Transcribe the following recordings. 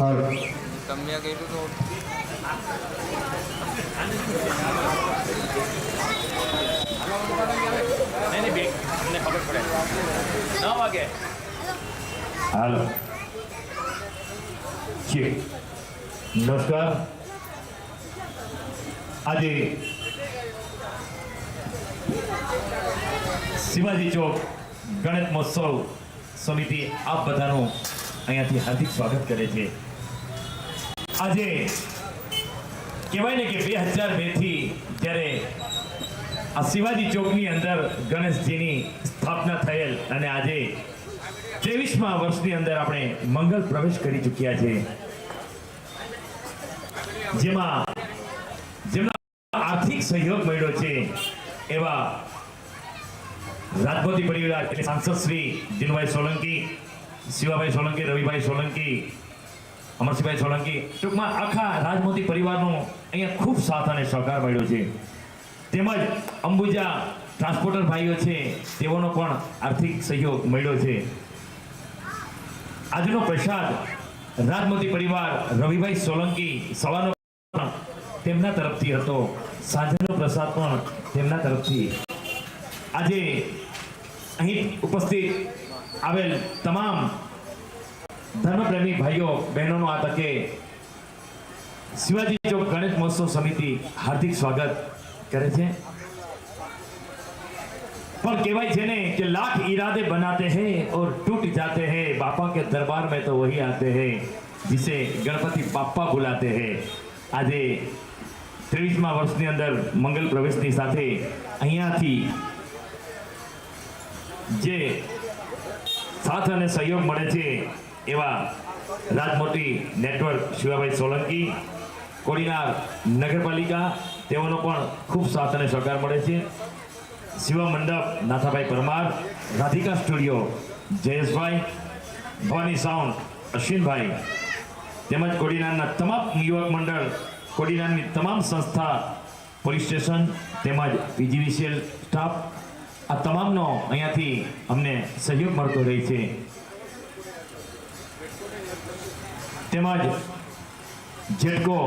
તમને કીધું તો નહીં નહીં બે અમને ખબર પડે વાગે હાલો. જી નમસ્કાર. આજે શિવાજી ચોક ગણેશ મહોત્સવ સમિતિ આપ બધાનું અહીંયાથી હાર્દિક સ્વાગત કરે છે. આજે કહેવાય ને કે બે હજાર બેથી જ્યારે આ શિવાજી ચોકની અંદર ગણેશજીની સ્થાપના થયેલ અને આજે ત્રેવીસમા વર્ષની અંદર આપણે મંગલ પ્રવેશ કરી ચૂક્યા છે. જેમાં જેમનો આર્થિક સહયોગ મળ્યો છે એવા રાજપતિ પરિવાર સાંસદ શ્રી જીનુભાઈ સોલંકી, શિવાભાઈ સોલંકી, રવિભાઈ સોલંકી અમરસિંહભાઈ સોલંકી, ટૂંકમાં આખા રાજમોતી પરિવારનો અહીંયા ખૂબ સાથ અને સહકાર મળ્યો છે. તેમજ અંબુજા ટ્રાન્સપોર્ટર ભાઈઓ છે, તેઓનો પણ આર્થિક સહયોગ મળ્યો છે. આજનો પ્રસાદ રાજમોતી પરિવાર રવિભાઈ સોલંકી સવારનો તેમના તરફથી હતો. સાંજનો પ્રસાદ પણ તેમના તરફથી. આજે અહીં ઉપસ્થિત આવેલ તમામ ધર્મપ્રેમી ભાઈઓ બહેનોનો આ તકે શિવાજી ચોક ગણેશ મહોત્સવ સમિતિ હાર્દિક સ્વાગત કરે છે પણ કહેવાય છે ને કે લાખ इरादे बनाते हैं और टूट जाते हैं बापा के दरबार में तो वही आते हैं जिसे ગણપતિ બાપ્પા बुलाते हैं આજે ત્રેવીસમા વર્ષની અંદર મંગલ પ્રવેશની સાથે અહીંયાથી જે સાથ અને સહયોગ મળે છે એવા રાજમોટી નેટવર્ક શિવાભાઈ સોલંકી, કોડીનાર નગરપાલિકા, તેઓનો પણ ખૂબ સાથ અને સહકાર મળે છે. શિવા મંડપ, નાથાભાઈ પરમાર, રાધિકા સ્ટુડિયો, જયેશભાઈ, ભવાની સાઉન્ડ, અશ્વિનભાઈ, તેમજ કોડીનારના તમામ યુવક મંડળ, કોડીનારની તમામ સંસ્થા, પોલીસ સ્ટેશન, તેમજ પીજીવીસીએલ સ્ટાફ, આ તમામનો અહીંયાથી અમને સહયોગ મળતો રહે છે. તેમજ જેટકો,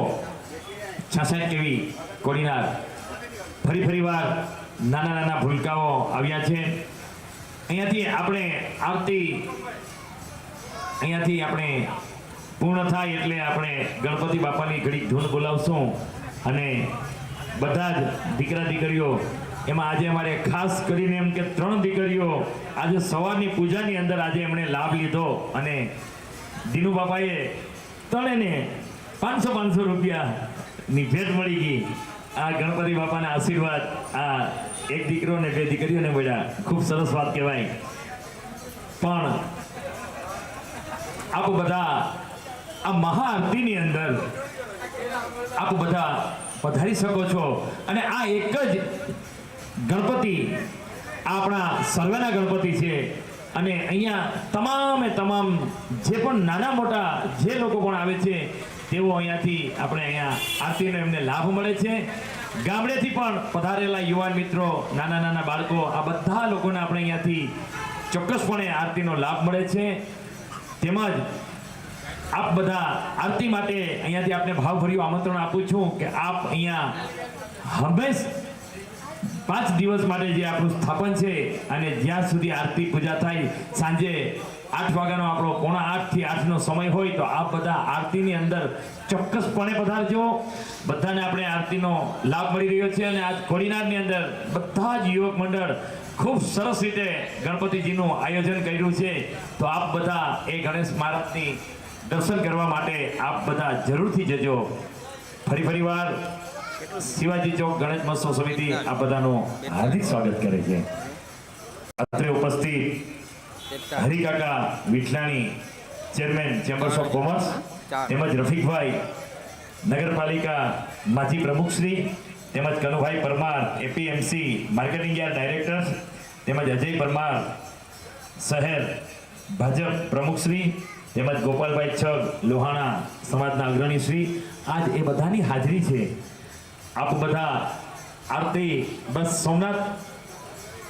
છાસઠ કેવી કોડીનાર ફરી ફરી વાર નાના નાના ભૂલકાઓ આવ્યા છે. અહીંયાથી આપણે આવતી, અહીંયાથી આપણે પૂર્ણ થાય એટલે આપણે ગણપતિ બાપાની ઘડી ધૂન બોલાવશું અને બધા જ દીકરા દીકરીઓ, એમાં આજે અમારે ખાસ કરીને એમ કે ત્રણ દીકરીઓ આજે સવારની પૂજાની અંદર આજે એમણે લાભ લીધો અને દીનુ બાપાએ ત્રણેને પાંચસો પાંચસો રૂપિયાની ભેટ મળી ગઈ. આ ગણપતિ બાપાના આશીર્વાદ, આ એક દીકરો ને બે દીકરીઓને મળ્યા. ખૂબ સરસ વાત કહેવાય. પણ આપ બધા આ મહાઆરતીની અંદર આપ બધા પધારી શકો છો. અને આ એક જ ગણપતિ આપણા સર્વેના ગણપતિ છે. અને અહીંયા તમામે તમામ જે પણ નાના મોટા જે લોકો પણ આવે છે, તેઓ અહીંયાથી આપણે અહીંયા આરતીનો એમને લાભ મળે છે. ગામડેથી પણ પધારેલા યુવાન મિત્રો, નાના નાના બાળકો, આ બધા લોકોને આપણે અહીંયાથી ચોક્કસપણે આરતીનો લાભ મળે છે. તેમજ આપ બધા આરતી માટે અહીંયાથી આપને ભાવભર્યું આમંત્રણ આપું છું કે આપ અહીંયા હંમેશ પાંચ દિવસ માટે જે આપણું સ્થાપન છે અને જ્યાં સુધી આરતી પૂજા થાય, સાંજે આઠ વાગ્યાનો આપણો પોણા આઠથી આઠનો સમય હોય તો આપ બધા આરતીની અંદર ચોક્કસપણે પધારજો. બધાને આપણે આરતીનો લાભ મળી રહ્યો છે અને આજ કોડીનારની અંદર બધા જ યુવક મંડળ ખૂબ સરસ રીતે ગણપતિજીનું આયોજન કર્યું છે. તો આપ બધા એ ગણેશ મહારાજની દર્શન કરવા માટે આપ બધા જરૂરથી જજો. ફરી ફરી વાર શિવાજી ચોક ગણેશ મહોત્સવ સમિતિ આ બધાનું હાર્દિક સ્વાગત કરે છે. અત્રે ઉપસ્થિત Harikaka Vithlani, chairman chambers of commerce તેમજ રફીકભાઈ, નગરપાલિકા માજી પ્રમુખશ્રી, તેમજ Kanubhai Parmar APMC marketing yard director તેમજ અજય પરમાર શહેર ભાજપ પ્રમુખશ્રી, તેમજ ગોપાલભાઈ છગ, લોહાણા સમાજના અગ્રણીશ્રી. આજ એ બધાની હાજરી છે. આપ બધા આરતી, બસ સોમનાથ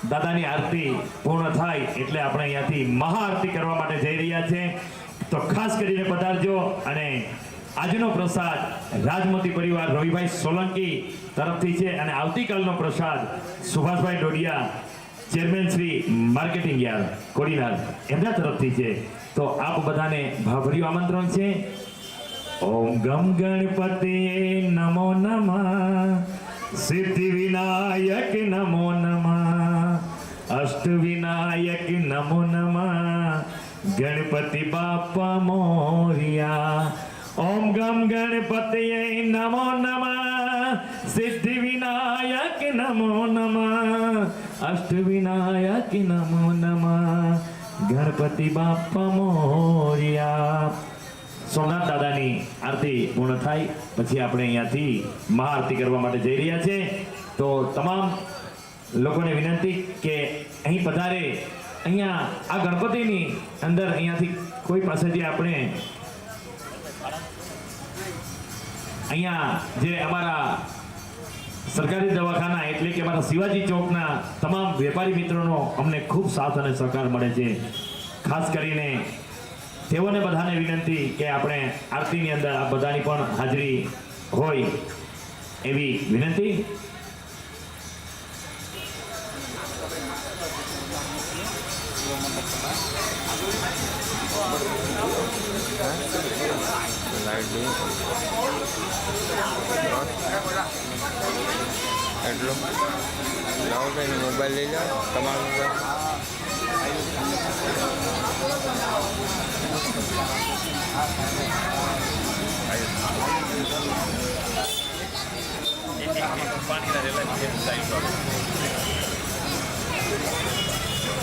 દાદાની આરતી પૂર્ણ થાય એટલે આપણે અહીંયાથી મહાઆરતી કરવા માટે જઈ રહ્યા છે તો ખાસ કરીને પધારજો અને આજનો પ્રસાદ રાજમતી પરિવાર રવિભાઈ સોલંકી તરફથી છે અને આવતીકાલનો પ્રસાદ Subhashbhai Dodiya, chairman Shri marketing yard, Kodinar એમના તરફથી છે. તો આપ બધાને ભાભર્યું આમંત્રણ છે. ઓમ ગમ ગણપતિ નમો નમઃ. સિદ્ધિ વિનાયક નમો નમઃ. અષ્ટ વિનાયક નમો નમઃ. ગણપતિ બાપા મોરિયા. ઓમ ગમ ગણપતિ નમો નમઃ. સિદ્ધિ વિનાયક નમો નમઃ. અષ્ટ વિનાયક નમો નમઃ. ગણપતિ બાપા મોરિયા. સોમનાથ દાદાની આરતી પૂર્ણ થાય. પછી આપણે અહીંયાથી મહાઆરતી કરવા માટે જઈ રહ્યા છે. તો તમામ લોકોને વિનંતી કે અહીં પધારે. અહીંયા આ ગણપતિની અંદર અહીંયાથી કોઈ પાસેથી આપણે અહીંયા જે અમારા સરકારી દવાખાના એટલે કે અમારા શિવાજી ચોકના તમામ વેપારી મિત્રોનો અમને ખૂબ સાથ અને સહકાર મળે છે. ખાસ કરીને તેઓને બધાને વિનંતી કે આપણે આરતીની અંદર આ બધાની પણ હાજરી હોય એવી વિનંતી. લાઈટ એટલું લાવો ભાઈ મોબાઈલ લઈ જાઓ તમારું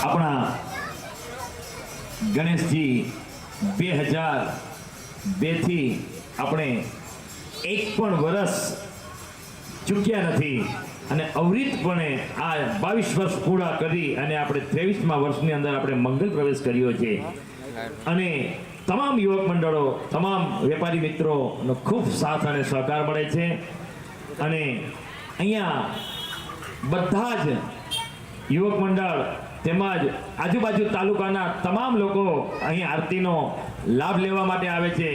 આપણા ગણેશજી બે હજાર બેથી આપણે એક પણ વર્ષ ચૂક્યા નથી અને અવરિતપણે આ બાવીસ વર્ષ પૂરા કરી અને આપણે ત્રેવીસમાં વર્ષની અંદર આપણે મંગલ પ્રવેશ કર્યો છે. અને તમામ યુવક મંડળો, તમામ વેપારી મિત્રોનો ખૂબ સાથ અને સહકાર મળે છે. અને અહીંયા બધા જ યુવક મંડળ તેમજ આજુબાજુ તાલુકાના તમામ લોકો અહીં આરતીનો લાભ લેવા માટે આવે છે.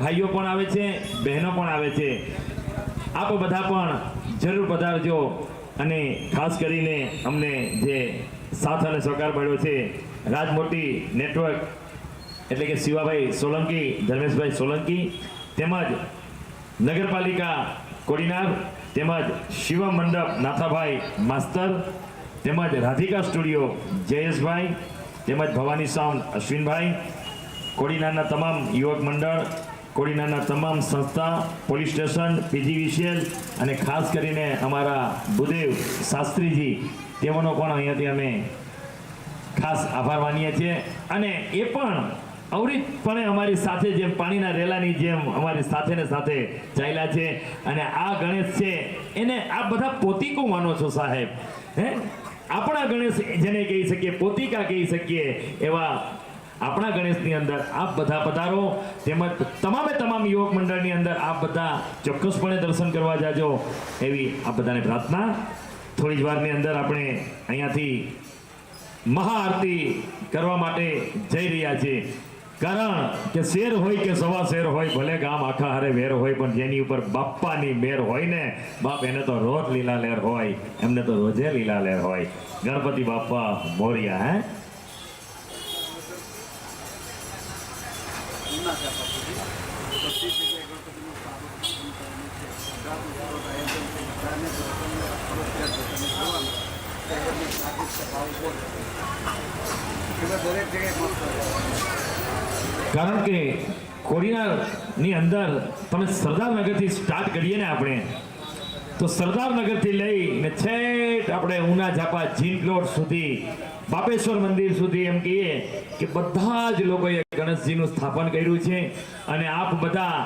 ભાઈઓ પણ આવે છે, બહેનો પણ આવે છે. આપ બધા પણ જરૂર પધારજો અને ખાસ કરીને અમને જે સાથ અને સહકાર મળ્યો છે, રાજમોટી નેટવર્ક એટલે કે શિવાભાઈ સોલંકી, ધર્મેશભાઈ સોલંકી, તેમજ નગરપાલિકા કોડીનાર, તેમજ શિવમ મંડપ નાથાભાઈ માસ્તર, તેમજ રાધિકા સ્ટુડિયો જયેશભાઈ, તેમજ ભવાની સાઉન્ડ અશ્વિનભાઈ, કોડીનારના તમામ યુવક મંડળ, કોડીનારના તમામ સંસ્થા, પોલીસ સ્ટેશન પીજીવીસીએલ અને ખાસ કરીને અમારા ભૂદેવ શાસ્ત્રીજી, તેઓનો પણ અહીંયાથી અમે ખાસ આભાર માનીએ છીએ. અને એ પણ અવરિતપણે અમારી સાથે જેમ પાણીના રેલાની જેમ અમારી સાથે ને સાથે ચાલ્યા છે અને આ ગણેશ છે, એને આ બધા પોતીકો માનો છો સાહેબ? હે? આપણા ગણેશ જેને કહી શકીએ, પોતિકા કહી શકીએ, એવા આપણા ગણેશની અંદર આપ બધા પધારો, તેમજ તમામે તમામ યુવક મંડળની અંદર આપ બધા ચોક્કસપણે દર્શન કરવા જાજો, એવી આ બધાને પ્રાર્થના. થોડી જ વારની અંદર આપણે અહીંયાથી મહાઆરતી કરવા માટે જઈ રહ્યા છે કારણ કે શેર હોય કે સવા શેર હોય ભલે ગામ આખા હારે વેર હોય પણ જેની ઉપર બાપ્પાની મેર હોય ને બાપ એને તો રોજ લીલા લેર હોય એમને તો રોજે લીલા લેર હોય ગણપતિ બાપ્પા મોરિયા હે દરેક જગ્યાએ મસ્ત કારણ કે કોડીનારની અંદર તમે સરદારનગરથી સ્ટાર્ટ કરીએ ને આપણે, તો સરદારનગરથી લઈને છેક આપણે ઉના ઝાપા જીન સુધી, બાપેશ્વર મંદિર સુધી એમ કહીએ કે બધા જ લોકોએ ગણેશજીનું સ્થાપન કર્યું છે અને આપ બધા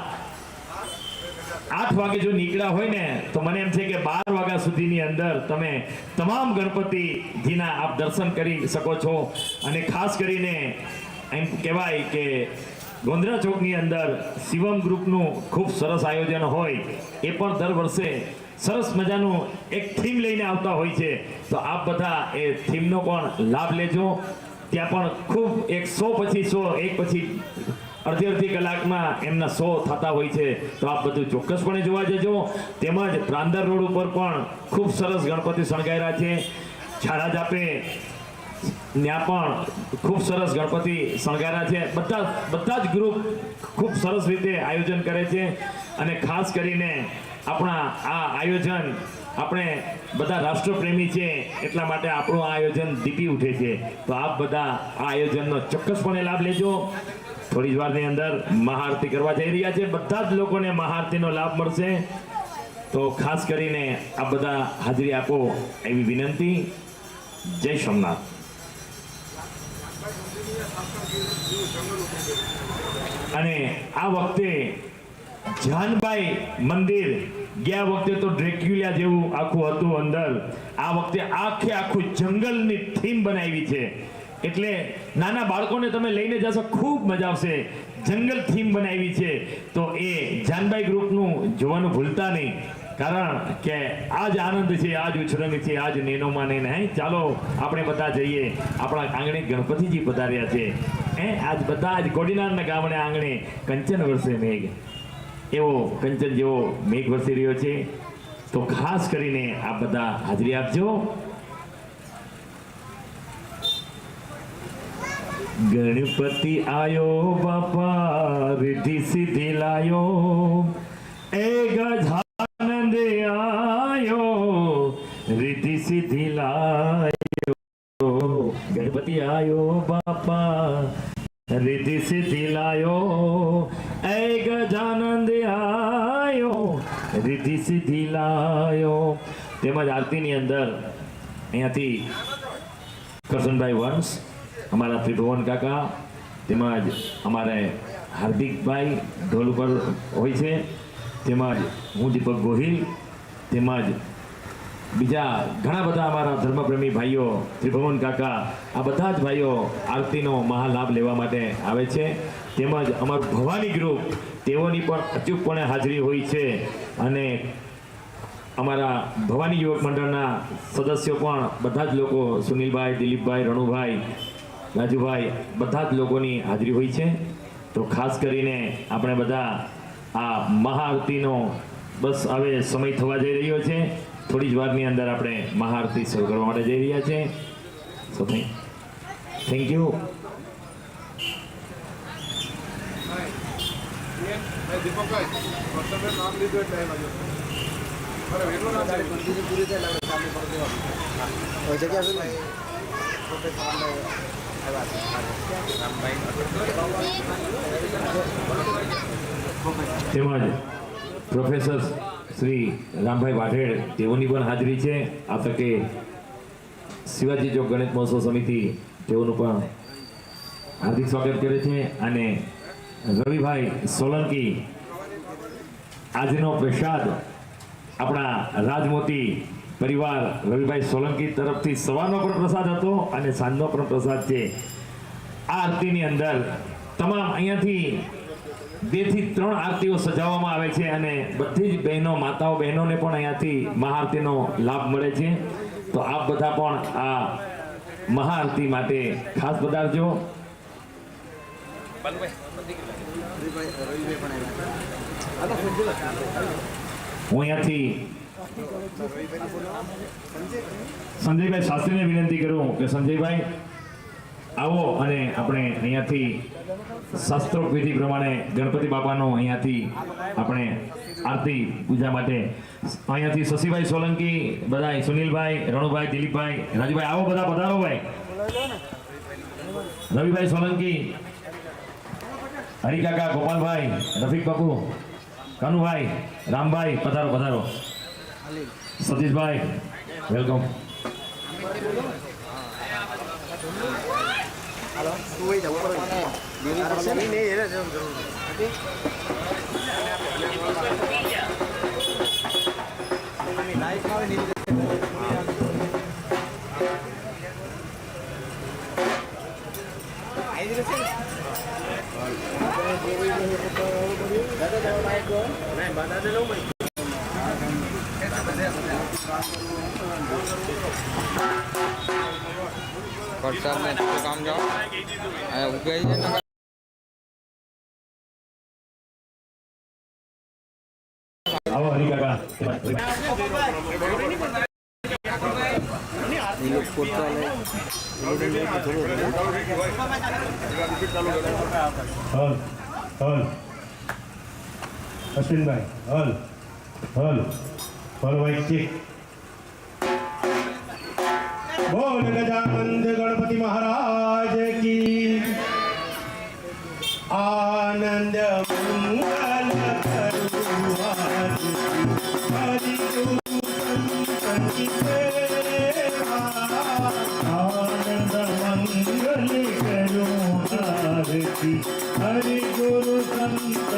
આઠ વાગે જો નીકળ્યા હોય ને, તો મને એમ છે કે બાર વાગ્યા સુધીની અંદર તમે તમામ ગણપતિજીના આપ દર્શન કરી શકો છો. અને ખાસ કરીને એમ કહેવાય કે ગોંધરા ચોકની અંદર શિવમ ગ્રુપનું ખૂબ સરસ આયોજન હોય, એ પણ દર વર્ષે સરસ મજાનું એક થીમ લઈને આવતા હોય છે. તો આપ બધા એ થીમનો પણ લાભ લેજો. ત્યાં પણ ખૂબ એક સો પછી સો, એક પછી અડધી અડધી કલાકમાં એમના શો થતા હોય છે. તો આપ બધું ચોક્કસપણે જોવા જજો. તેમજ પ્રાંદર રોડ ઉપર પણ ખૂબ સરસ ગણપતિ શણગાયેલા છે. છારા જાપે ત્યાં પણ ખૂબ સરસ ગણપતિ શણગાર્યા છે. બધા બધા જ ગ્રુપ ખૂબ સરસ રીતે આયોજન કરે છે અને ખાસ કરીને આપણા આ આયોજન આપણે બધા રાષ્ટ્રપ્રેમી છે એટલા માટે આપણું આ આયોજન દીપી ઉઠે છે. તો આપ બધા આ આયોજનનો ચોક્કસપણે લાભ લેજો. થોડી જ વારની અંદર મહાઆરતી કરવા જઈ રહ્યા છે. બધા જ લોકોને મહાઆરતીનો લાભ મળશે. તો ખાસ કરીને આ બધા હાજરી આપો એવી વિનંતી. જય સોમનાથ. અને આ વખતે જાનબાઈ મંદિર ગયા વખતે તો ડ્રેક્યુલિયા જેવું આખું હતું અંદર. આ વખતે આખે આખું જંગલની થીમ બનાવી છે. એટલે નાના બાળકોને તમે લઈને જશો, ખૂબ મજા આવશે. જંગલ થીમ બનાવી છે. તો એ જાનબાઈ ગ્રુપનું જોવાનું ભૂલતા નહીં. કારણ કે આજ આનંદ છે, આજ ઉછરંગ છે, આજ નેનોમાં નહીં ચાલો, આપણે બધા જઈએ. આપણા આંગણે ગણપતિજી પધાર્યા છે. હે? આજ બધા જ કોડીનારના ગામડે આંગણે કંચન વર્ષે મેઘ. એવો કંચન જેવો મેઘ વરસી રહ્યો છે. તો ખાસ કરીને આ બધા હાજરી આપજો. ગણપતિ આયો, બાપા રીતિ સિદ્ધિ લાયો. એ ગજાનંદ આયો રીતિ સિદ્ધિ લાયો. આયો બાપા રીતિ સિદ્ધિ લાયો એ ગજાનંદ આયો રીતિ સિદ્ધિ લાયો. તેમજ આરતીની અંદર અહીંયાથી કરશનભાઈ વંશ, અમારા ત્રિભુવન કાકા, તેમજ અમારે હાર્દિકભાઈ ઢોલ ઉપર હોય છે, તેમજ હું દીપક ગોહિલ, તેમજ બીજા ઘણા બધા અમારા ધર્મપ્રેમી ભાઈઓ, ત્રિભુવન કાકા, આ બધા જ ભાઈઓ આરતીનો મહાલાભ લેવા માટે આવે છે. તેમજ અમારું ભવાની ગ્રુપ તેઓની પણ અચૂકપણે હાજરી હોય છે. અને અમારા ભવાની યુવક મંડળના સદસ્યો પણ બધા જ લોકો, સુનિલભાઈ, દિલીપભાઈ, રણુભાઈ, રાજુભાઈ, બધા જ લોકોની હાજરી હોય છે. તો ખાસ કરીને આપણે બધા આ મહાઆરતીનો બસ હવે સમય થવા જઈ રહ્યો છે. થોડી જ વારની અંદર આપણે મહાઆરતી શરૂ કરવા માટે જઈ રહ્યા છે સો થેન્ક યુ દીપકભાઈ નામ લીધું એટલે એમ આવ્યો તેમજ પ્રોફેસર શ્રી રામભાઈ વાઢેડ તેઓની પણ હાજરી છે. આ તકે શિવાજી ચોક ગણેશ મહોત્સવ સમિતિ તેઓનું પણ હાર્દિક સ્વાગત કરે છે અને રવિભાઈ સોલંકી આજનો પ્રસાદ આપણા રાજમોતી પરિવાર રવિભાઈ સોલંકી તરફથી સવારનો પણ પ્રસાદ હતો અને સાંજનો પણ પ્રસાદ છે. આ આરતીની અંદર તમામ અહીંયાથી બેથી ત્રણ આરતીઓ સજાવવામાં આવે છે અને બધી જ બહેનો, માતાઓ બહેનોને પણ અહીંયાથી મહાઆરતીનો લાભ મળે છે. તો આપ બધા પણ આ મહાઆરતી માટે ખાસ પધારજો. હું અહીંયાથી સંજયભાઈ શાસ્ત્રીને વિનંતી કરું કે સંજયભાઈ આવો અને આપણે અહીંયાથી શાસ્ત્રોક વિધિ પ્રમાણે ગણપતિ બાપાનો અહીંયાથી આપણે આરતી પૂજા માટે અહીંયાથી શશીભાઈ સોલંકી બધા સુનિલભાઈ, રણુભાઈ, દિલીપભાઈ, રાજુભાઈ, આવો બધા પધારો ભાઈ. રવિભાઈ સોલંકી, હરિકાકા, ગોપાલભાઈ, રફીક બાપુ, કનુભાઈ, રામભાઈ, પધારો પધારો. સતીશભાઈ, વેલકમ. હલો તું વરસાદનું કામ જાઓ. અહીંયા ઉગાઈ જાય આવો હલ હલ. અશ્વિનભાઈ ભાઈ ચેક. બોલ ગજાનંદ મહારાજ કી આનંદ મંગલ હરિ ગુરુ સંત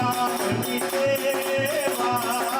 રામ દેવા.